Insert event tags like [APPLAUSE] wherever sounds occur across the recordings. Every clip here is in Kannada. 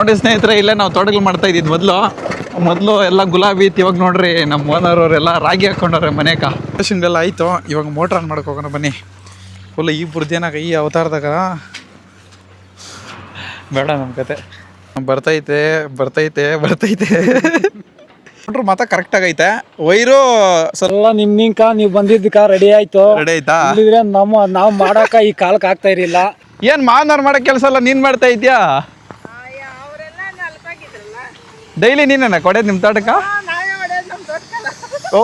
ನೋಡಿ ಸ್ನೇಹಿತರೆ ಇಲ್ಲೇ ನಾವು ತೋಟಗಳು ಮಾಡ್ತಾ ಇದ್ದಿದ್ದು ಮೊದಲು ಮೊದಲು ಎಲ್ಲ ಗುಲಾಬಿ ಇತ್ತು. ಇವಾಗ ನೋಡ್ರಿ ನಮ್ಮ ಓನರ್ ಅವರೆಲ್ಲ ರಾಗಿ ಹಾಕೊಂಡವ್ರೆ ಮನೆಕ ಎಲ್ಲ ಆಯಿತು. ಇವಾಗ ಮೋಟ್ರ್ ಆನ್ ಮಾಡಕ್ಕೆ ಹೋಗೋಣ ಬನ್ನಿ. ಫುಲ್ ಈ ಬುರ್ದೇನಾಗ ಈ ಅವತಾರದಾಗ. ಬೇಡ ನಮ್ಮ ಕತೆ. ಬರ್ತೈತೆ ಬರ್ತೈತೆ ಬರ್ತೈತೆ. ನೋಡ್ರಿ ಮಾತಾ ಕರೆಕ್ಟ್ ಆಗೈತೆ. ವೈರು ಸ್ವಲ್ಪ ಎಲ್ಲ ನಿಮ್ ನಿಂಕ ನೀವ್ ಬಂದಿದ್ದಕ್ಕ ರೆಡಿ ಆಯ್ತು. ರೆಡಿ ಆಯ್ತಾ? ಇಲ್ಲಿದ್ರೆ ನಮ್ಮ ನಾವ್ ಮಾಡಾಕ ಈ ಕಾಲಕ್ಕೆ ಆಗ್ತಾ ಇರಲಿಲ್ಲ. ಏನ್ ಮಾವನವ್ರು ಮಾಡೋ ಕೆಲಸ ಎಲ್ಲ ನೀನ್ ಮಾಡ್ತಾ ಇದ್ಯಾ? ಡೈಲಿ ನೀನೇನ? ಕೊಡೋದು ನಿಮ್ಮ ತೋಟಕ್ಕೆ? ಓ.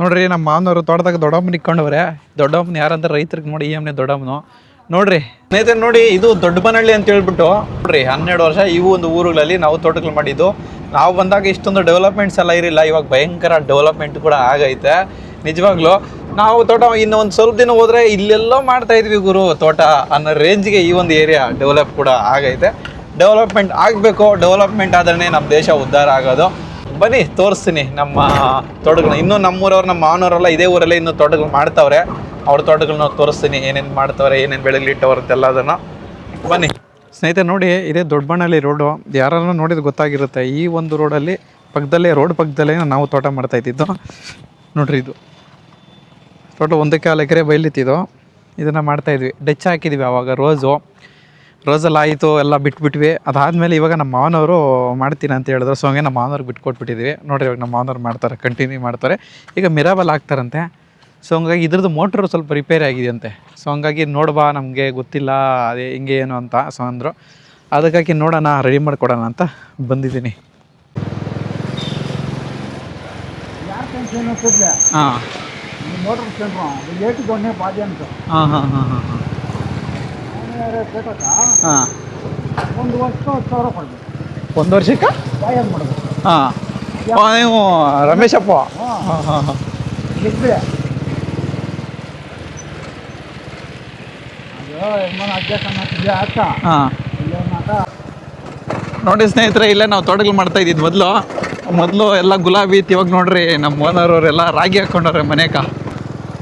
ನೋಡ್ರಿ ನಮ್ಮ ಮಾವನವರು ತೋಟದಾಗ ದೊಡ್ಡಮ್ಮನ ಇಕ್ಕೊಂಡವ್ರೆ. ದೊಡ್ಡಮ್ಮನ ಯಾರಂದ್ರೆ ರೈತರಿಗೆ ನೋಡಿ ಈ ಅಮ್ಮನೆ ದೊಡ್ಡಮ್ಮನು. ನೋಡ್ರಿ. ಸ್ನೇಹಿತರೆ ನೋಡಿ ಇದು ದೊಡ್ಡಬನಹಳ್ಳಿ ಅಂತ ಹೇಳ್ಬಿಟ್ಟು ನೋಡ್ರಿ ಹನ್ನೆರಡು ವರ್ಷ ಇವು ಒಂದು ಊರುಗಳಲ್ಲಿ ನಾವು ತೋಟಗಳು ಮಾಡಿದ್ದು. ನಾವು ಬಂದಾಗ ಇಷ್ಟೊಂದು ಡೆವಲಪ್ಮೆಂಟ್ಸ್ ಎಲ್ಲ ಇರಲಿಲ್ಲ. ಇವಾಗ ಭಯಂಕರ ಡೆವಲಪ್ಮೆಂಟ್ ಕೂಡ ಆಗೈತೆ. ನಿಜವಾಗ್ಲೂ ನಾವು ತೋಟ ಇನ್ನು ಒಂದು ಸ್ವಲ್ಪ ದಿನ ಹೋದ್ರೆ ಇಲ್ಲೆಲ್ಲೋ ಮಾಡ್ತಾ ಇದ್ವಿ ಗುರು ತೋಟ ಅನ್ನೋ ರೇಂಜ್ಗೆ ಈ ಒಂದು ಏರಿಯಾ ಡೆವಲಪ್ ಕೂಡ ಆಗೈತೆ. ಡೆವಲಪ್ಮೆಂಟ್ ಆಗಬೇಕು, ಡೆವಲಪ್ಮೆಂಟ್ ಆದ್ರೆ ನಮ್ಮ ದೇಶ ಉದ್ಧಾರ ಆಗೋದು. ಬನ್ನಿ, ತೋರಿಸ್ತೀನಿ ನಮ್ಮ ತೋಟಗಳನ್ನ. ಇನ್ನೂ ನಮ್ಮೂರವ್ರು, ನಮ್ಮ ಮಾವನವರೆಲ್ಲ ಇದೇ ಊರಲ್ಲೇ ಇನ್ನೂ ತೋಟಗಳು ಮಾಡ್ತಾವ್ರೆ. ಅವ್ರ ತೋಟಗಳನ್ನ ತೋರಿಸ್ತೀನಿ, ಏನೇನು ಮಾಡ್ತಾವ್ರೆ, ಏನೇನು ಬೆಳಗ್ಲಿಟ್ಟವ್ರೆ ಅಂತೆಲ್ಲದನ್ನು ಬನ್ನಿ. ಸ್ನೇಹಿತರೆ, ನೋಡಿ, ಇದೇ ದೊಡ್ಡಬಣ್ಣಲ್ಲಿ ರೋಡು. ಯಾರನ್ನ ನೋಡಿದ್ರೆ ಗೊತ್ತಾಗಿರುತ್ತೆ. ಈ ಒಂದು ರೋಡಲ್ಲಿ ಪಕ್ಕದಲ್ಲೇ, ರೋಡ್ ಪಕ್ಕದಲ್ಲೇ ನಾವು ತೋಟ ಮಾಡ್ತಾ ಇದ್ದಿದ್ದು. ನೋಡ್ರಿ ಇದು. ತೋಟ ಒಂದಕ್ಕೆ ಕಾಲು ಎಕರೆ ಬೈಲಿತ್ತಿದ್ದು. ಇದನ್ನು ಮಾಡ್ತಾಯಿದ್ವಿ ಡೆಚ್ ಹಾಕಿದ್ವಿ ಆವಾಗ ರೋಸು. ರೋಸಲ್ಲಿ ಆಯಿತು ಎಲ್ಲ ಬಿಟ್ಬಿಟ್ವಿ. ಅದಾದಮೇಲೆ ಇವಾಗ ನಮ್ಮ ಮಾವನವರು ಮಾಡ್ತೀನಿ ಅಂತ ಹೇಳಿದ್ರು. ಸೊ ಹಂಗೆ ನಮ್ಮ ಮಾವನವ್ರಿಗೆ ಬಿಟ್ಕೊಟ್ಬಿಟ್ಟಿದ್ವಿ. ನೋಡಿರಿ ಇವಾಗ ನಮ್ಮ ಮಾವನವ್ರು ಮಾಡ್ತಾರೆ ಕಂಟಿನ್ಯೂ ಮಾಡ್ತಾರೆ. ಈಗ ಮಿರಾಬಲ್ ಆಗ್ತಾರಂತೆ ಸೊ ಹಂಗಾಗಿ ಇದ್ರದ್ದು ಮೋಟ್ರು ಸ್ವಲ್ಪ ರಿಪೇರಿ ಆಗಿದೆಯಂತೆ. ಸೊ ಹಂಗಾಗಿ ನೋಡ್ಬಾ ನಮಗೆ ಗೊತ್ತಿಲ್ಲ ಅದೇ ಹಿಂಗೆ ಏನು ಅಂತ. ಸೊ ಅಂದರು. ಅದಕ್ಕಾಗಿ ನೋಡೋಣ ರೆಡಿ ಮಾಡಿಕೊಡೋಣ ಅಂತ ಬಂದಿದ್ದೀನಿ. ಹಾಂ ಹಾಂ ಹಾಂ ಹಾಂ. ಹಾಂ. ಒಂದು ವರ್ಷ ಸಾವಿರ ಕೊಡ್ಬೇಕು. ಒಂದು ವರ್ಷಕ್ಕೆ? ಬಾಯ್ ಮಾಡ್ಬೇಕು. ಹಾಂ. ನೀವು ರಮೇಶಪ್ಪ ಹಾಂ. ಹಾಂ ಹಾಂ ಮಾತ. ನೋಡಿ ಸ್ನೇಹಿತರೆ ಇಲ್ಲೇ ನಾವು ತೋಟಗಳು ಮಾಡ್ತಾ ಇದ್ದಿದ್ದು ಮೊದಲು ಮೊದಲು ಎಲ್ಲ ಗುಲಾಬಿ ಇತ್ತು. ಇವಾಗ ನೋಡ್ರಿ ನಮ್ಮ ಓನರ್ ಅವರೆಲ್ಲ ರಾಗಿ ಹಾಕೊಂಡವ್ರೆ ಮನೆಕ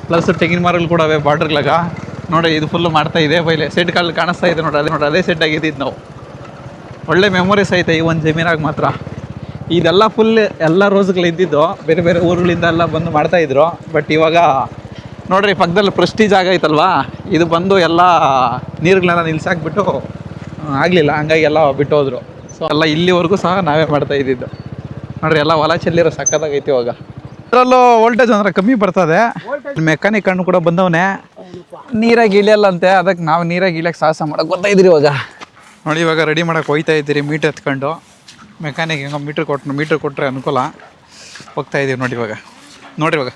ಪ್ಲಸ್ ತೆಂಗಿನ ಮರಗಳು ಕೂಡ ಬಾರ್ಡ್ರ್ಗಳಾಗ ನೋಡಿ ಇದು ಫುಲ್ ಮಾಡ್ತಾ ಇದೆ. ಬೈಲೆ ಸೆಟ್ಗಳು ಕಾಣಿಸ್ತಾ ಇದೆ ನೋಡಿ ಅದೇ ನೋಡಿ ಅದೇ ಸೆಟ್ ಆಗಿದ್ದಿದ್ದು ನಾವು. ಒಳ್ಳೆ ಮೆಮೊರೀಸ್ ಐತೆ ಈ ಒಂದು ಜಮೀನಾಗ ಮಾತ್ರ. ಇದೆಲ್ಲ ಫುಲ್ ಎಲ್ಲ ರೋಸ್ಗಳು ಇದ್ದಿದ್ದು ಬೇರೆ ಬೇರೆ ಊರುಗಳಿಂದ ಎಲ್ಲ ಬಂದು ಮಾಡ್ತಾ ಇದ್ರು. ಬಟ್ ಇವಾಗ ನೋಡ್ರಿ ಪಕ್ಕದಲ್ಲಿ ಪ್ರೆಸ್ಟೀಜ್ ಆಗೈತಲ್ವಾ ಇದು ಬಂದು ಎಲ್ಲ ನೀರುಗಳನ್ನ ನಿಲ್ಸಾಕ್ಬಿಟ್ಟು ಆಗಲಿಲ್ಲ. ಹಂಗಾಗಿ ಎಲ್ಲ ಬಿಟ್ಟೋದ್ರು. ಸೊ ಎಲ್ಲ ಇಲ್ಲಿವರೆಗೂ ಸಹ ನಾವೇ ಮಾಡ್ತಾ ಇದ್ದಿದ್ದು. ನೋಡ್ರಿ ಎಲ್ಲ ಹೊಲ ಚೆಲ್ಲಿರೋ ಸಕ್ಕತ್ತಾಗೈತಿ ಇವಾಗ. ಅದರಲ್ಲೂ ವೋಲ್ಟೇಜ್ ಅಂದ್ರೆ ಕಮ್ಮಿ ಬರ್ತದೆ. ಮೆಕ್ಯಾನಿಕ್ ಕಣ್ಣು ಕೂಡ ಬಂದವನೇ. ನೀರಾಗಿ ಇಳಿಯಲ್ಲಂತೆ ಅದಕ್ಕೆ ನಾವು ನೀರಾಗಿ ಇಳಿಯಕ್ಕೆ ಸಾಹಸ ಮಾಡೋಕೆ ಬರ್ತಾ ಇದ್ದೀರಿ ಇವಾಗ. ನೋಡಿ ಇವಾಗ ರೆಡಿ ಮಾಡಕ್ಕೆ ಹೋಗ್ತಾ ಇದ್ದೀರಿ ಮೀಟ್ರ್ ಎತ್ಕೊಂಡು. ಮೆಕ್ಯಾನಿಕ್ ಹೆಂಗೋ ಮೀಟ್ರ್ ಕೊಟ್ಟು ಮೀಟ್ರ್ ಕೊಟ್ಟರೆ ಅನುಕೂಲ. ಹೋಗ್ತಾ ಇದ್ದೀವಿ ನೋಡಿ ಇವಾಗ. ನೋಡಿ ಇವಾಗ.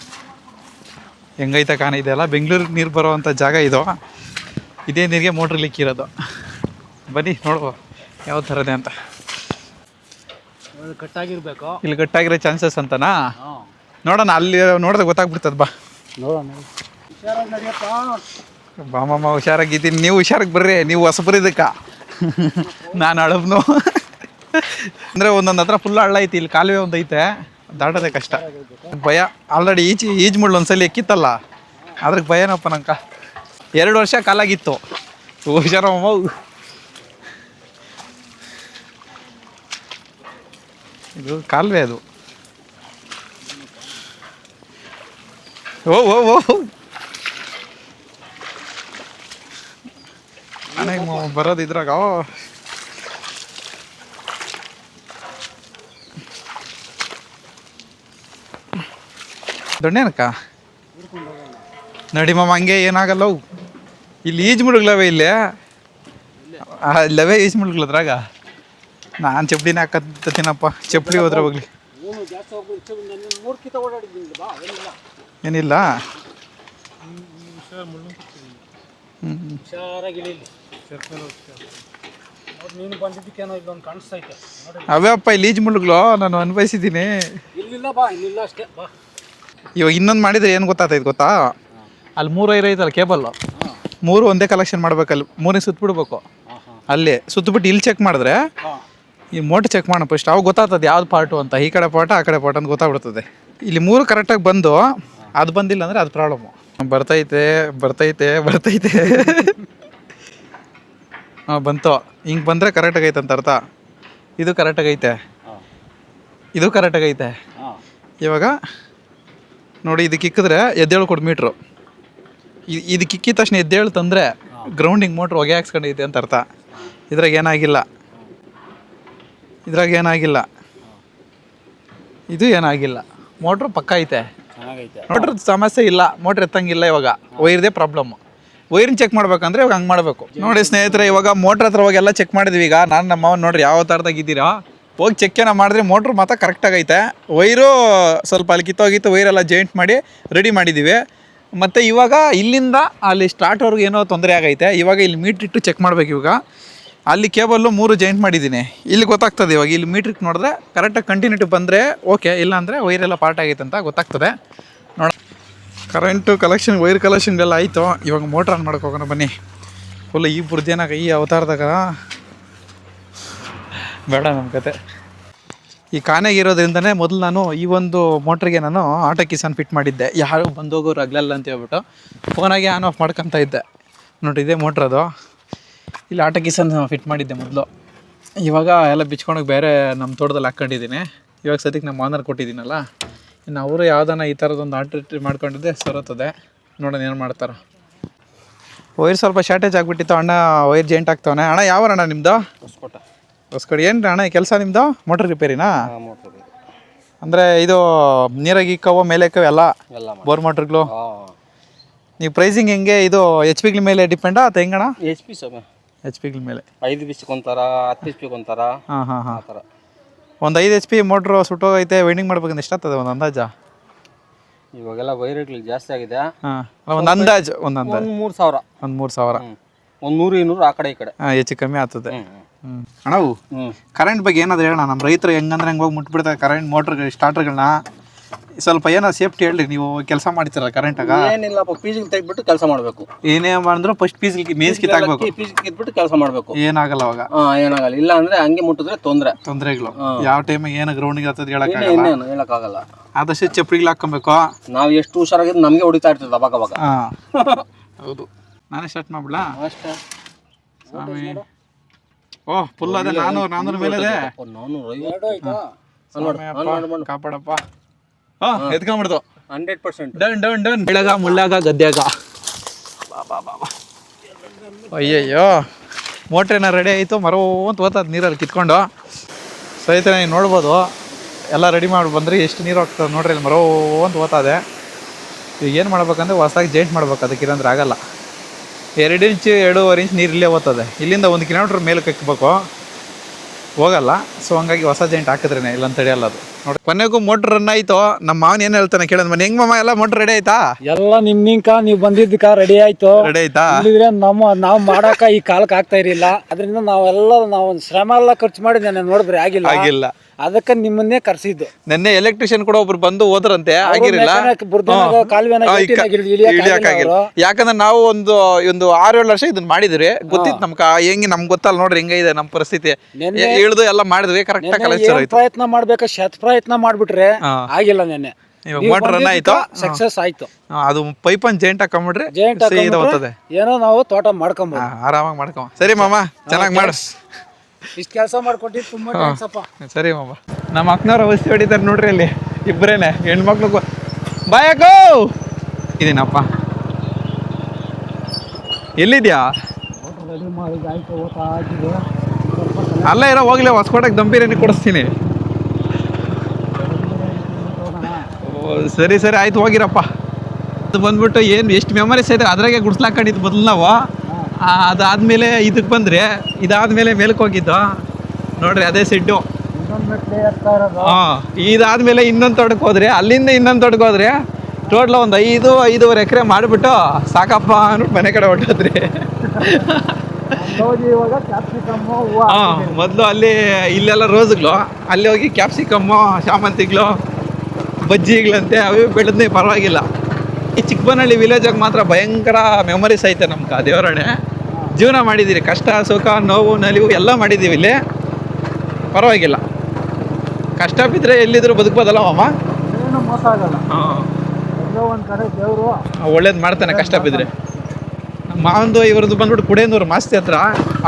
ಹೆಂಗೈತೆ ಕಾಣ ಇದೆಲ್ಲ ಬೆಂಗಳೂರಿಗೆ ನೀರು ಬರೋವಂಥ ಜಾಗ ಇದು. ಇದೇ ನೀರಿಗೆ ಮೋಟ್ರ್ ಲೀಕ್ ಇರೋದು. ಬನ್ನಿ ನೋಡುವ ಯಾವ ಥರದೇ ಅಂತ. ಕಟ್ಟಾಗಿರ್ಬೇಕು ಇಲ್ಲಿ ಕಟ್ಟಾಗಿರೋ ಚಾನ್ಸಸ್ ಅಂತನಾ? ನೋಡೋಣ ಅಲ್ಲಿ ನೋಡಿದ್ರೆ ಗೊತ್ತಾಗ್ಬಿಡ್ತದ ಬಾ. ನೋಡೋಣ. ಹುಷಾರಾಗಿ ನಡಿಯಪ್ಪ ಬಾ ಮಾಮ ಹುಷಾರಾಗಿದ್ದೀನಿ ನೀವು ಹುಷಾರಾಗಿ ಬರ್ರಿ. ನೀವು ಹೊಸಬ್ರು ಇದಕ್ಕ ನಾನು ಅಳಬ್ನು. ಅಂದರೆ ಒಂದೊಂದು ಹತ್ರ ಫುಲ್ ಹಳ್ಳ ಐತಿ, ಇಲ್ಲಿ ಕಾಲುವೆ ಒಂದು ಐತೆ. ದಾಟೋದೇ ಕಷ್ಟ. ಭಯ ಆಲ್ರೆಡಿ ಈಜ್ ಈಜು ಮುಳ್ಳು ಒಂದ್ಸಲಿ ಎಕ್ಕಿತ್ತಲ್ಲ. ಅದ್ರಿಗೆ ಭಯನಪ್ಪ ನಂಕ ಎರಡು ವರ್ಷ ಕಾಲಾಗಿತ್ತು. ಹುಷಾರಮ್ಮ ಇದು ಕಾಲುವೆ ಅದು. ಓ ಓ ಓ. ನನಗೆ ಬರೋದು ಇದ್ರಾಗ. ದೊಣ್ಣೆನಕ್ಕ? ನಡಿ ಮಾಮ, ಹಂಗೆ ಏನಾಗಲ್ಲ ಅವು. ಇಲ್ಲಿ ಈಜು ಮುಳುಗ್ಲವೆ ಇಲ್ಲೇ. ಇಲ್ಲವೆ ಈಜು ಮುಳುಗ್ಲದ್ರಾಗ. ನಾನು ಚಪ್ಪಡಿನ ಹಾಕತ್ತೀನಪ್ಪ. ಚಪ್ಪಲಿ ಹೋದ್ರೆ ಹೋಗ್ಲಿ. ಏನಿಲ್ಲ? ನೀನು ಬಂದಿದ್ದಕ್ಕೇನೋ ಇಲ್ಲೊಂದು ಈಜು ಮುಳುಗ್ಲು ನಾನು ಅನ್ಭವಿಸಿದ್ದೀನಿ ಬಾ ಅಷ್ಟೇ ಬಾ ಇವಾಗ ಇನ್ನೊಂದು ಮಾಡಿದ್ರೆ ಏನು ಗೊತ್ತಾಗ್ತೈತೆ ಗೊತ್ತಾ? ಅಲ್ಲಿ ಮೂರು ಐದು ಐತಲ್ಲ ಕೇಬಲ್ಲು ಮೂರು ಒಂದೇ ಕಲೆಕ್ಷನ್ ಮಾಡ್ಬೇಕಲ್ಲಿ ಮೂರನೇ ಸುತ್ತಬಿಡ್ಬೇಕು ಅಲ್ಲಿ ಸುತ್ತಬಿಟ್ಟು ಇಲ್ಲಿ ಚೆಕ್ ಮಾಡಿದ್ರೆ ಈ ಮೋಟ್ರ್ ಚೆಕ್ ಮಾಡೋಣ ಫಸ್ಟ್ ಅವಾಗ ಗೊತ್ತಾಗ್ತದೆ ಯಾವ್ದು ಪಾರ್ಟು ಅಂತ. ಈ ಕಡೆ ಪಾರ್ಟ್ ಆ ಕಡೆ ಪಾರ್ಟ್ ಅಂತ ಗೊತ್ತಾಗ್ಬಿಡ್ತದೆ. ಇಲ್ಲಿ ಮೂರು ಕರೆಕ್ಟಾಗಿ ಬಂದು, ಅದು ಬಂದಿಲ್ಲ ಅಂದರೆ ಅದು ಪ್ರಾಬ್ಲಮ್ಮು ಬರ್ತೈತೆ ಬರ್ತೈತೆ ಬರ್ತೈತೆ ಬಂತು. ಹಿಂಗೆ ಬಂದರೆ ಕರೆಕ್ಟಾಗೈತೆ ಅಂತ ಅರ್ಥ. ಇದು ಕರೆಕ್ಟಾಗೈತೆ ಇದು ಕರೆಕ್ಟಾಗೈತೆ ಇವಾಗ ನೋಡಿ ಇದಕ್ಕೆ ಇಕ್ಕಿದ್ರೆ ಎದ್ದೇಳು ಕೊಡು ಮೀಟ್ರು. ಇದಕ್ಕೆ ಇಕ್ಕಿದ ತಕ್ಷಣ ಎದ್ದೇಳು ತಂದರೆ ಗ್ರೌಂಡಿಂಗ್ ಮೋಟ್ರ್ ಹೊಗೆ ಹಾಕ್ಸ್ಕೊಂಡೈತೆ ಅಂತ ಅರ್ಥ. ಇದ್ರಾಗ ಏನಾಗಿಲ್ಲ. ಇದ್ರಾಗ ಏನಾಗಿಲ್ಲ. ಇದು ಏನಾಗಿಲ್ಲ. ಮೋಟ್ರ್ ಪಕ್ಕ ಐತೆ. ಮೋಟ್ರ್ ಸಮಸ್ಯೆ ಇಲ್ಲ. ಮೋಟ್ರ್ ಎತ್ತಂಗಿಲ್ಲ ಇವಾಗ. ವೈರ್ದೇ ಪ್ರಾಬ್ಲಮ್ ವೈರ್ನ ಚೆಕ್ ಮಾಡ್ಬೇಕಂದ್ರೆ ಇವಾಗ ಹಂಗೆ ಮಾಡಬೇಕು. ನೋಡಿ ಸ್ನೇಹಿತರೆ, ಇವಾಗ ಮೋಟ್ರ್ ಹತ್ರ ಹೋಗಿ ಎಲ್ಲ ಚೆಕ್ ಮಾಡಿದ್ವಿ. ಈಗ ನಾನು ನಮ್ಮ ನೋಡ್ರಿ ಯಾವ ಥರದಾಗ ಇದ್ದೀರಾ? ಹೋಗಿ ಚೆಕ್ ಏನೋ ಮಾಡಿದ್ರೆ ಮೋಟ್ರ್ ಮಾತ್ರ ಕರೆಕ್ಟಾಗೈತೆ ವೈರು ಸ್ವಲ್ಪ ಅಲ್ಲಿ ಕಿತ್ತೋಗಿತ್ತು ವೈರೆಲ್ಲ ಜಾಯಿಂಟ್ ಮಾಡಿ ರೆಡಿ ಮಾಡಿದ್ದೀವಿ ಮತ್ತು ಇವಾಗ ಇಲ್ಲಿಂದ ಅಲ್ಲಿ ಸ್ಟಾರ್ಟ್ವರೆಗೂ ಏನೋ ತೊಂದರೆ ಆಗೈತೆ. ಇವಾಗ ಇಲ್ಲಿ ಮೀಟ್ರ್ ಇಟ್ಟು ಚೆಕ್ ಮಾಡ್ಬೇಕು ಇವಾಗ. ಅಲ್ಲಿ ಕೇಬಲ್ಲು ಮೂರು ಜಾಯಿಂಟ್ ಮಾಡಿದ್ದೀನಿ. ಇಲ್ಲಿ ಗೊತ್ತಾಗ್ತದೆ ಇವಾಗ, ಇಲ್ಲಿ ಮೀಟ್ರಿಗೆ ನೋಡಿದ್ರೆ ಕರೆಕ್ಟಾಗಿ ಕಂಟಿನ್ಯೂಟಿ ಬಂದರೆ ಓಕೆ ಇಲ್ಲಾಂದರೆ ವೈರೆಲ್ಲ ಪಾರ್ಟ್ ಆಗೈತೆ ಅಂತ ಗೊತ್ತಾಗ್ತದೆ. ನೋಡ ಕರೆಂಟು ಕಲೆಕ್ಷನ್ ವೈರ್ ಕಲೆಕ್ಷನ್ ಎಲ್ಲ ಆಯಿತು. ಇವಾಗ ಮೋಟ್ರ್ ಆನ್ ಮಾಡಕ್ಕೆ ಹೋಗೋಣ ಬನ್ನಿ. ಫುಲ್ ಈ ಬುರ್ದೇನಾಗ ಈ ಅವತಾರದಾಗ. ಬೇಡ ನಮ್ಮ ಕತೆ. ಈ ಇರೋದ್ರಿಂದನೇ ಮೊದಲು ನಾನು ಈ ಒಂದು ಮೋಟ್ರಿಗೆ ನಾನು ಆಟೋ ಕಿಸಾನ್ ಫಿಟ್ ಮಾಡಿದ್ದೆ. ಯಾರು ಬಂದೋಗೋರು ಆಗಲಲ್ಲ ಅಂತ ಹೇಳ್ಬಿಟ್ಟು ಫೋನಾಗೆ ಆನ್ ಆಫ್ ಮಾಡ್ಕೊತ ಇದ್ದೆ. ನೋಡಿ ಇದೇ ಮೋಟ್ರ್ ಅದು. ಇಲ್ಲಿ ಆಟೋ ಕಿಸಾನ್ ಫಿಟ್ ಮಾಡಿದ್ದೆ ಮೊದಲು. ಇವಾಗ ಎಲ್ಲ ಬಿಚ್ಕೊಂಡೋಗಿ ಬೇರೆ ನಮ್ಮ ತೋಟದಲ್ಲಿ ಹಾಕ್ಕೊಂಡಿದ್ದೀನಿ ಇವಾಗ ಸದ್ಯಕ್ಕೆ ನಮ್ಮ ಮಾನರ್ ಕೊಟ್ಟಿದ್ದೀನಲ್ಲ. ಇನ್ನು ಅವರು ಯಾವ್ದಾನ ಈ ಥರದೊಂದು ಆಟೋ ಮಾಡ್ಕೊಂಡಿದ್ದೆ ಸರೋತದೆ. ನೋಡೋಣ ಏನು ಮಾಡ್ತಾರೆ. ವೈರ್ ಸ್ವಲ್ಪ ಶಾರ್ಟೇಜ್ ಆಗಿಬಿಟ್ಟಿತ್ತು. ಅಣ್ಣ ವೈರ್ ಜಾಯಿಂಟ್ ಆಗ್ತವನೆ. ಅಣ್ಣ ಯಾವ ಅಣ್ಣ ನಿಮ್ಮದು ಹೊಸ್ಕೋಟ. ಹೊಸ್ಕೋಟ. ಏನು ಅಣ್ಣ ಕೆಲಸ ನಿಮ್ಮದು ಮೋಟ್ರ್ ರಿಪೇರಿನಾ? ಅಂದರೆ ಇದು ನೀರಾಗಿ ಇಕ್ಕವು ಮೇಲೆ ಇಕ್ಕವು ಎಲ್ಲ? ಎಲ್ಲ ಬೋರ್ ಮೋಟ್ರ್ಗಳು? ನೀವು ಪ್ರೈಸಿಂಗ್ ಹೆಂಗೆ? ಇದು ಎಚ್ ಪಿಗಳ ಮೇಲೆ ಡಿಪೆಂಡಾ ಅಥವಾ ಹೆಂಗಣ್ಣ? H P sir. ಎಚ್ ಪಿಗಳ ಮೇಲೆ. ಐದು ಬಿಸ್ಕೊಂತಾರ ಹತ್ತು ಎಚ್ ಪಿಗೊಂತಾರ ಹಾಂ ಹಾಂ ಹಾಂ. ಆ ಥರ. ಒಂದು ಐದು ಎಚ್ ಪಿ ಮೋಟ್ರು ಸುಟ್ಟೋಗೈತೆ ವೈಂಡಿಂಗ್ ಮಾಡ್ಬೇಕಂದ್ರೆ ಎಷ್ಟಾಗ್ತದೆ ಒಂದು ಅಂದಾಜ? ಇವಾಗೆಲ್ಲ ವೈರ್ಗಳು ಜಾಸ್ತಿ ಆಗಿದೆ. ಹಾಂ ಒಂದು ಅಂದಾಜು ಒಂದು ಅಂದಾಜು. ಒಂದು ಮೂರು ಸಾವಿರ. ಒಂದು ಮೂರು ಸಾವಿರ. ಒಂದು ನೂರು ಇನ್ನೂರು ಆ ಕಡೆ ಈ ಕಡೆ. ಹಾಂ ಹೆಚ್ಚು ಕಮ್ಮಿ ಆಗ್ತದೆ. ಅಣ್ಣವು ಕರೆಂಟ್ ಬಗ್ಗೆ ಏನಾದ್ರು ಹೇಳೋಣ ನಮ್ಮ ರೈತರು ಹೆಂಗಂದ್ರೆ ಹೆಂಗೆ ಹೋಗಿ ಮುಟ್ಬಿಡ್ತಾರೆ ಕರೆಂಟ್ ಮೋಟ್ರ್ ಸ್ಟಾರ್ಟರ್ಗಳನ್ನ ಸ್ವಲ್ಪ ಏನೋ ಸೇಫ್ಟಿ ಹೇಳಿ ನೀವು ಕೆಲಸ ಮಾಡ್ತೀರಲ್ಲ ಕರೆಂಟಾಗ ಏನಿಲ್ಲಪ್ಪ ಪೀಸ್ ತೆಗ್ಬಿಟ್ಟು ಕೆಲಸ ಮಾಡಬೇಕು. ಏನೇ ಮಾಡಿದ್ರು ಫಸ್ಟ್ ಪೀಸ್ ಮೇನ್ಸ್ ಕಿತ್ತಾಕ್ಬೇಕು. ಪೀಸ್ ಕಿತ್ಬಿಟ್ಟು ಕೆಲಸ ಮಾಡಬೇಕು. ಏನಾಗಲ್ಲ ಅವಾಗ? ಏನಾಗಲ್ಲ. ಇಲ್ಲ ಅಂದ್ರೆ ಹಂಗೆ ಮುಟ್ಟಿದ್ರೆ ತೊಂದರೆ. ತೊಂದರೆಗಳು. ಯಾವ ಟೈಮ್ ಏನು ಗ್ರೌಂಡಿಗೆ ಗೆ ಹೇಳಕ್ಕಾಗಲ್ಲ? ಇನ್ನೇನು ಹೇಳಕ್ಕಾಗಲ್ಲ. ಆದಷ್ಟು ಚಪ್ಪಡಿಗಳು ಹಾಕೊಬೇಕು ನಾವು ಎಷ್ಟು ಹುಷಾರಾಗಿದ್ದು ನಮಗೆ ಹೊಡಿತಾ ಇರ್ತದೆ ಅವಾಗ ಅವಾಗ. ಹೌದು. ನಾನೇ ಸ್ಟಾರ್ಟ್ ಮಾಡ್ಬಿಡ್ಲಾ? ಅಷ್ಟೇ. ಸ್ವಾಮಿ. ಓ ಫುಲ್ ಅದೇ. ನಾನೂರು ನಾನೂರು ಮೇಲೆ ಕಾಪಾಡಪ್ಪ. ಹಾಂ ಎತ್ಕೊಂಬಿಡ್ತು hundred percent. Done done done. ಬೆಳಗ ಮುಳ್ಳಾಗ ಗದ್ಯಾಗ. ಬಾ ಬಾ ಬಾ ಬಾ ಅಯ್ಯಯ್ಯೋ ಮೋಟ್ರೇನ ರೆಡಿ ಆಯಿತು? ಮರೋ ಅಂತ ಓದ್ತದ ನೀರಲ್ಲಿ ಕಿತ್ಕೊಂಡು. ಸಹಿತ ನೀವು ನೋಡ್ಬೋದು. ಎಲ್ಲ ರೆಡಿ ಮಾಡಿ ಬಂದ್ರಿ. ಎಷ್ಟು ನೀರು ಹೋಗ್ತದೆ ನೋಡ್ರಿ ಇಲ್ಲಿ. ಮರೋ ಅಂತ ಓದ್ತದೆ ಈಗ ಏನು ಮಾಡ್ಬೇಕಂದ್ರೆ ಹೊಸದಾಗಿ ಜೈಂಟ್ ಮಾಡ್ಬೇಕು. ಅದಕ್ಕೆ ಇಲ್ಲಂದ್ರೆ ಆಗಲ್ಲ. ಎರಡು ಇಂಚ್ ಎರಡೂವರೆ ಇಂಚ್ ನೀರು ಇಲ್ಲೇ ಓದ್ತದೆ ಇಲ್ಲಿಂದ ಒಂದು ಕಿಲೋಮೀಟ್ರ್ ಮೇಲೆ ಹಾಕ್ಬೇಕು ಹೋಗಲ್ಲ. ಸೊ ಹಂಗಾಗಿ ಹೊಸ ಜೈಂಟ್ ಹಾಕಿದ್ರೇನೆ ಇಲ್ಲ ಅಂತ ಹೇಳಲ್ಲ ಅದು. ನೋಡಿ ಕೊನೆಗೂ ಮೋಟ್ರ್ ರನ್ ಆಯ್ತು? ನಮ್ಮ ಮಾವನ್ ಏನು ಹೇಳ್ತಾನೆ ಕೇಳೋದು ಮನೆ ಹೆಂಗ್ ಮಾಮ ಎಲ್ಲ ಮೋಟ್ರ್ ರೆಡಿ ಆಯ್ತಾ? ಎಲ್ಲ ನಿಮ್ಮಿಂಕ ನೀವು ಬಂದಿದ್ದಕ್ಕ ರೆಡಿ ಆಯ್ತು. ರೆಡಿ ಆಯ್ತಾ? ಇಲ್ಲಿದ್ರೆ ನಮ್ಮ ನಾವು ಮಾಡಾಕ ಈ ಕಾಲಕ್ಕೆ ಆಗ್ತಾ ಇರಲಿಲ್ಲ. ಅದರಿಂದ ನಾವೆಲ್ಲ ನಾವು ಶ್ರಮ ಎಲ್ಲ ಖರ್ಚು ಮಾಡಿ ನಾನು ನೋಡಿದ್ರೆ ಆಗಿಲ್ಲ. ಆಗಿಲ್ಲ. ಅದಕ್ಕೆ ನಿಮ್ಮನ್ನೇ ಕರೆಸಿದ್ದು. ನಿನ್ನೆ ಎಲೆಕ್ಟ್ರಿಷಿಯನ್ ಕೂಡ ಒಬ್ರು ಬಂದು ಹೋದ್ರಂತೆ ಆಗಿರಲಿಲ್ಲ? ಯಾಕಂದ್ರೆ ನಾವು ಒಂದು ಒಂದು ಆರು ಏಳು ವರ್ಷ ಇದನ್ನ ಮಾಡಿದ್ರಿ. ಗೊತ್ತಿತ್ತು ನಮ್ಗೆ ಹೆಂಗೆ ನಮ್ಗೆ ಗೊತ್ತಲ್ಲ ನೋಡ್ರಿ ಹೆಂಗಿದೆ ನಮ್ಮ ಪರಿಸ್ಥಿತಿ. ಇಳಿದು ಎಲ್ಲ ಮಾಡಿದ್ವಿ ಕರೆಕ್ಟ್ ಆಗಿ ಪ್ರಯತ್ನ ಮಾಡ್ಬೇಕು ಶತ್ ಪ್ರಯತ್ನ ಮಾಡ್ಬಿಟ್ರೆ ಆಗಿಲ್ಲ ನೆನ್ನೆ. ಮೋಟ್ರ್ ರನ್ ಆಯ್ತು. ಸಕ್ಸಸ್ ಆಯ್ತು. ಅದು ಅದು ಪೈಪನ್ ಜೈಂಟ್ ಹೋಗ್ತದೆ ಏನೋ ನಾವು ತೋಟ ಮಾಡ್ಕೊಂಬೋದು. ಹಾ, ಆರಾಮಾಗಿ ಮಾಡ್ಕೊಂಬ. ಸರಿ ಮಾಮ ಚೆನ್ನಾಗಿ ಮಾಡು. ಇಷ್ಟು ಕೆಲಸ ಮಾಡ್ಕೊಟ್ಟಿದ್ದು ತುಂಬಾ ಸರಿ ಮಾಮ. ನಮ್ಮ ಅಕ್ಕನವ್ರ ಔಷಧಿ ಹೊಡಿತಾರೆ ನೋಡ್ರಿ ಅಲ್ಲಿ ಇಬ್ಬರೇನೆ ಹೆಣ್ಮಕ್ಳು ಬಾಯಕೋ ಇದೇನಪ್ಪ? ಎಲ್ಲಿದ್ಯಾ? ಅಲ್ಲ ಇರೋ ಹೋಗ್ಲಿ ಹೊಸಕೋಟೆಗೆ ದಮ್ ಬಿರಿಯಾನಿ ಕೊಡಿಸ್ತೀನಿ. ಸರಿ ಸರಿ ಆಯ್ತು ಹೋಗಿರಪ್ಪ. ಅದು ಬಂದ್ಬಿಟ್ಟು ಏನು ಎಷ್ಟು ಮೆಮರೀಸ್ ಐತೆ? ಅದ್ರಾಗೆ ಗುಡ್ಸ್ಲಾಕೊಂಡಿದ್ದು ಮೊದಲು ನಾವು ಅದಾದ್ಮೇಲೆ ಇದಕ್ಕೆ ಬಂದ್ರೆ ಇದಾದ್ಮೇಲೆ ಮೇಲಕ್ಕೆ ಹೋಗಿದ್ದು. ನೋಡ್ರಿ ಅದೇ ಸಿಡ್ಡು. ಹಾಂ ಇದಾದ್ಮೇಲೆ ಇನ್ನೊಂದು ತೋಟಕ್ಕೆ ಹೋದ್ರೆ ಅಲ್ಲಿಂದ ಇನ್ನೊಂದು ತೋಟಕ್ಕೆ ಹೋದ್ರೆ ಟೋಟ್ಲ ಒಂದು ಐದು ಐದೂವರೆ ಎಕರೆ ಮಾಡಿಬಿಟ್ಟು ಸಾಕಪ್ಪ ಅಂದ್ಬಿಟ್ಟು ಮನೆ ಕಡೆ ಹೊಟ್ಟೋದ್ರಿ ಹಾಂ ಮೊದಲು ಅಲ್ಲಿ ಇಲ್ಲೆಲ್ಲ ರೋಸ್ಗಳು. ಅಲ್ಲಿ ಹೋಗಿ ಕ್ಯಾಪ್ಸಿಕಮ್ಮು ಶಾಮಂತಿಗಳು ಬಜ್ಜಿಗಳಂತೆ ಅವು ಬೆಳೆದ್ನೇ ಪರವಾಗಿಲ್ಲ. ಈ ಚಿಕ್ಕಬನಹಳ್ಳಿ ವಿಲೇಜಾಗ ಮಾತ್ರ ಭಯಂಕರ ಮೆಮೊರೀಸ್ ಐತೆ ನಮ್ಗೆ ದೇವರಣೆ. ಜೀವನ ಮಾಡಿದ್ದೀರಿ. ಕಷ್ಟ ಸುಖ ನೋವು ನಲಿವು ಎಲ್ಲ ಮಾಡಿದ್ದೀವಿ ಇಲ್ಲಿ. ಪರವಾಗಿಲ್ಲ. ಕಷ್ಟ ಬಿದ್ದರೆ ಎಲ್ಲಿದ್ರು ಬದುಕ್ಬೋದಲ್ಲ ಅಮ್ಮ ಏನು ಮೋಸ ಆಗಲ್ಲ. ಒಂದು ಕಡೆ ದೇವರು ಒಳ್ಳೇದು ಮಾಡ್ತಾನೆ ಕಷ್ಟ ಬಿದ್ದರೆ ನಮ್ಮ ಮಾವಂದು ಇವ್ರದ್ದು ಬಂದ್ಬಿಟ್ಟು ಕುಡೇಂದೂರು ಮಾಸ್ತಿ ಹತ್ರ.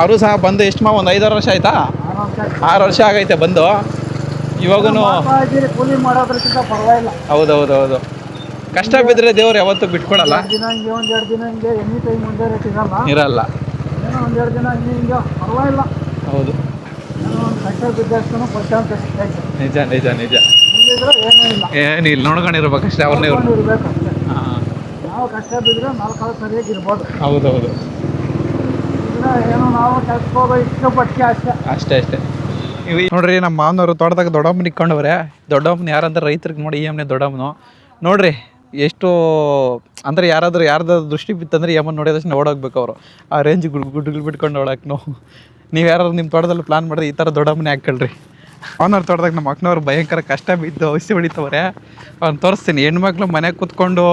ಅವರು ಸಹ ಬಂದು ಎಷ್ಟು ಮಾ ಒಂದು ಐದಾರು ವರ್ಷ ಆಯ್ತಾ? ಆರು ವರ್ಷ ಆಗೈತೆ ಬಂದು. ಇವಾಗೂ ಕೂಲಿ ಮಾಡೋದ್ರಕ್ಕಿಂತ ಪರವಾಗಿಲ್ಲ. ಹೌದೌದು ಹೌದು ಕಷ್ಟ ಬಿದ್ದರೆ ದೇವ್ರು ಯಾವತ್ತೂ ಬಿಟ್ಕೊಡಲ್ಲ. ಎರಡು ದಿನ ಹಿಂಗೆ ಒಂದ್ ಎರಡು ದಿನ ಹಿಂಗೆ ಎನಿ ಟೈಮ್ ಒಂದೇ ರೇಟ್ ಇರಲ್ಲ. ಇರಲ್ಲ. ಏನೋ ಒಂದ್ ಎರಡು ದಿನ ಹಿಂಗೆ ಹಿಂಗೆ ಪರವಾಗಿಲ್ಲ ಹೌದು. ಬಿದ್ದಷ್ಟು ಸಿಗ್ತೈತೆ ನಿಜ ನಿಜ ನಿಜ. ಏನಿಲ್ಲ ನೋಡ್ಕೊಂಡಿರ್ಬೇಕಷ್ಟೇ ಅವ್ರನ್ನೇ ಇರ್ಬೇಕಷ್ಟೇ ಹಾಂ. ನಾವು ಕಷ್ಟ ಬಿದ್ದರೆ ನಾಲ್ಕು ಸರಿಯಾಗಿ ಇರ್ಬೋದು. ಹೌದೌದು. ಇಲ್ಲ ಏನೋ ನಾವು ಇಷ್ಟಪಟ್ಟು ಅಷ್ಟೇ. ಅಷ್ಟೇ ಅಷ್ಟೇ. ಇವು ನೋಡ್ರಿ ನಮ್ಮ ಮಾವನವರು ತೋಟದಾಗ ದೊಡ್ಡಮ್ಮನ ಇಟ್ಕೊಂಡವ್ರೆ ದೊಡ್ಡಮ್ಮನ ಯಾರಂದ್ರೆ ರೈತರಿಗೆ ನೋಡಿ ಈ ಅಮ್ಮನೆ ದೊಡ್ಡಮ್ಮನು. ನೋಡ್ರಿ ಎಷ್ಟು ಅಂದ್ರೆ ಯಾರಾದರೂ ಯಾರ್ದಾದ್ರು ದೃಷ್ಟಿ ಬಿತ್ತಂದ್ರೆ ಯಮನ್ ನೋಡಿದ ತಕ್ಷಣ ಓಡೋಗ್ಬೇಕು ಅವರು. ಆ ರೇಂಜ್ ಗುಡ್ ಗುಡ್ಗಳು ಬಿಟ್ಕೊಂಡು ಓಡಾಕ್ ನಾವು. ನೀವು ಯಾರು ನಿಮ್ಮ ತೋಟದಲ್ಲಿ ಪ್ಲಾನ್ ಮಾಡಿದ್ರೆ ಈ ಥರ ಮನೆ ಹಾಕಲ್ರಿ ಅವನವ್ರ ತೋಟದಾಗ ನಮ್ಮ ಅಕ್ಕನವ್ರು ಭಯಂಕರ ಕಷ್ಟ ಬಿದ್ದು ಔಷಧಿ ಹೊಡಿತವ್ರೆ. ಅವ್ನು ತೋರಿಸ್ತೀನಿ ಹೆಣ್ಮಕ್ಳು ಮನೆಗೆ ಕೂತ್ಕೊಂಡು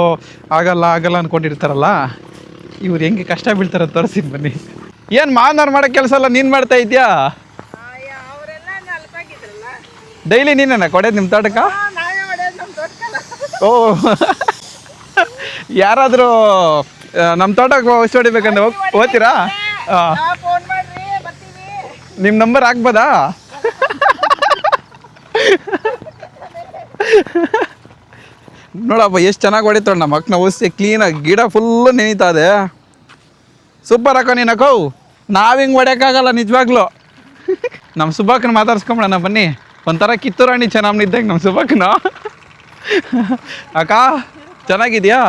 ಆಗಲ್ಲ ಆಗಲ್ಲ ಅನ್ಕೊಂಡಿರ್ತಾರಲ್ಲ ಇವ್ರು ಹೆಂಗೆ ಕಷ್ಟ ಬೀಳ್ತಾರೆ ತೋರಿಸ್ತೀನಿ ಬನ್ನಿ. ಏನು ಮಾವನವ್ರು ಮಾಡೋ ಕೆಲಸ ಅಲ್ಲ ನೀನು ಮಾಡ್ತಾ ಇದೆಯಾ? ಡೈಲಿ ನೀನೇನ ಕೊಡೋದು ನಿಮ್ಮ ತೋಟಕ್ಕ? ಓ. ಯಾರಾದರೂ ನಮ್ಮ ತೋಟಕ್ಕೆ ಔಷಧಿ ಹೊಡಿಬೇಕಂದ್ರೆ ಹೋಗ್ ಹೋಗ್ತೀರಾ? ನಿಮ್ಮ ನಂಬರ್ ಹಾಕ್ಬೋದಾ? ನೋಡಪ್ಪ, ಎಷ್ಟು ಚೆನ್ನಾಗಿ ಹೊಡಿತಾಳೆ ನಮ್ಮ ಅಕ್ಕನ ಔಷಧಿ ಕ್ಲೀನಾಗಿ ಗಿಡ ಫುಲ್ಲು ನೆನೀತಾ ಇದೆ. ಸೂಪರ್ ಅಕ್ಕ ನೀನು ಅಕ್ಕವು ನಾವು ಹಿಂಗೆ ಹೊಡ್ಯೋಕ್ಕಾಗಲ್ಲ, ನಿಜವಾಗ್ಲೂ. ನಮ್ಮ ಸುಬ್ಬಕ್ಕನ ಮಾತಾಡ್ಸ್ಕೊಂಬಿಡೋಣ ಬನ್ನಿ. ಒಂಥರ ಕಿತ್ತೂರಾಣಿ ಚೆನ್ನಾಗಿ ಇದ್ದಂಗೆ ನಮ್ಮ ಸುಬ್ಬಕ್ಕನ [LAUGHS] ಅಕ್ಕ ಚೆನ್ನಾಗಿದ್ಯಾ?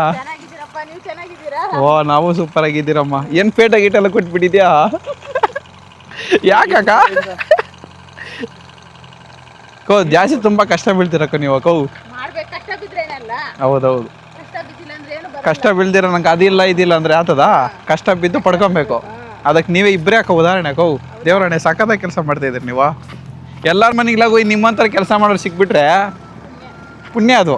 ಓ ನಾವು ಸೂಪರ್ ಆಗಿದ್ದೀರಮ್ಮ. ಏನು ಪೇಟ ಗೀಟೆಲ್ಲ ಕೊಟ್ಬಿಟ್ಟಿದ್ಯಾ? [LAUGHS] ಯಾಕಕ್ಕ ಕೋ ಜಾಸ್ತಿ ತುಂಬ ಕಷ್ಟ ಬೀಳ್ತೀರಕ್ಕ ನೀವು ಕೌ. ಹೌದೌದು. ಕಷ್ಟ ಬೀಳ್ದಿರ ನಂಗೆ ಅದಿಲ್ಲ ಇದಿಲ್ಲ ಅಂದ್ರೆ ಆತದ? ಕಷ್ಟ ಬಿದ್ದು ಪಡ್ಕೊಬೇಕು. ಅದಕ್ಕೆ ನೀವೇ ಇಬ್ಬರೇ ಅಕ್ಕ ಉದಾಹರಣೆ ಕೌ. ದೇವರಣೆ ಸಖತ್ತಾಗಿ ಕೆಲಸ ಮಾಡ್ತಾ ಇದ್ದೀರಿ ನೀವು. ಎಲ್ಲರ ಮನೆಗೆಲ್ಲ ಹೋಗಿ ನಿಮ್ಮಂತರ ಕೆಲಸ ಮಾಡೋರು ಸಿಕ್ಬಿಟ್ರೆ ಪುಣ್ಯ ಅದು.